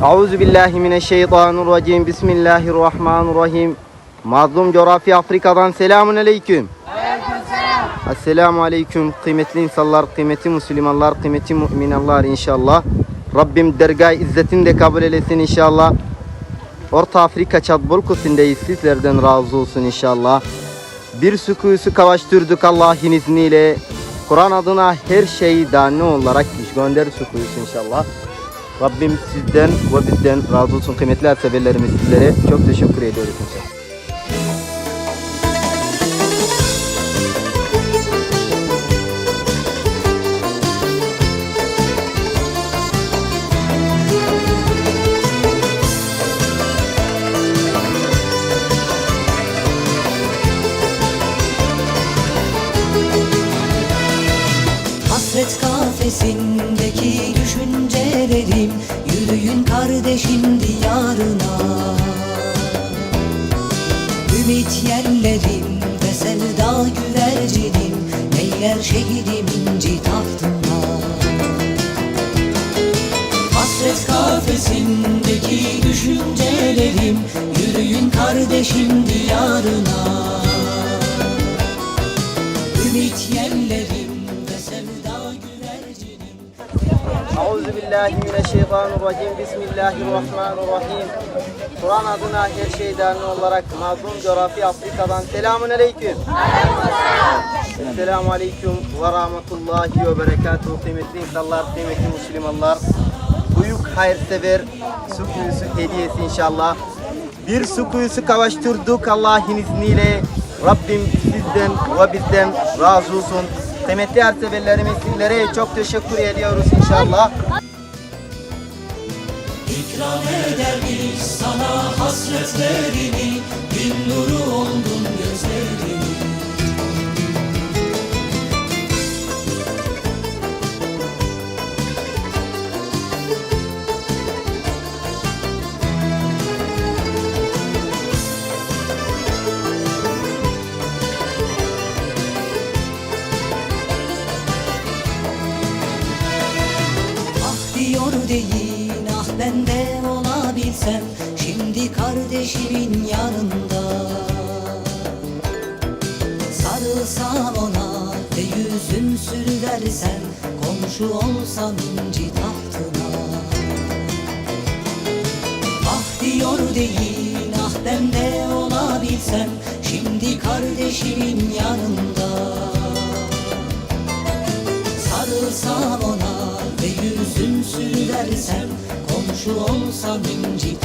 Euzu billahi mineşşeytanirracim. Bismillahirrahmanirrahim. Mazlum coğrafya Afrika'dan selamun aleyküm. Esselamu aleyküm kıymetli insanlar, kıymetli Müslümanlar, kıymetli müminler inşallah. Rabbim dergah izzetini de kabul eylesin inşallah. Orta Afrika Çatbolkusu'ndayız. Sizlerden razı olsun inşallah. Bir sükûsu kavaştırdık Allah'ın izniyle. Kur'an adına her şeyi dani olarak iş gönder sükûsu inşallah. Rabbim sizden ve bizden razı olsun kıymetli severlerimiz sizlere. Çok teşekkür ediyoruz. Hasret kafesindeki düşüncelerim Yürüyün kardeşim diyarına. Ümit yerlerim ve sevda güvercinim. Beyler şehidim inci tahtına. Hasret kafesindeki düşüncelerim. Yürüyün kardeşim diyarına. Ümit yerlerim Euzu billahi mineşşeytanirracim. Bismillahirrahmanirrahim. Kur'an adına her şeyden olarak mazlum coğrafya Afrika'dan selamun aleyküm. Selamun aleyküm ve rahmetullahi ve berekatuhu. Kıymetli insanlar, kıymetli Müslümanlar. Büyük hayırsever su kuyusu hediyesi inşallah. Bir su kuyusu kavuşturduk Allah'ın izniyle. Rabbim sizden ve bizden razı olsun. Kıymetli hayırseverlerimiz sizlere çok teşekkür ediyoruz inşallah. İkram ederiz sana hasretlerini Gün nuru deyin ah ben de olabilsem Şimdi kardeşimin yanında. Sarılsam ona ve yüzüm sürüversem Komşu olsam inci tahtına. Ah diyor deyin ah ben de olabilsem Şimdi kardeşimin yanında. Sarılsam ona ve yüzüm sürüversem Komşu olsam inci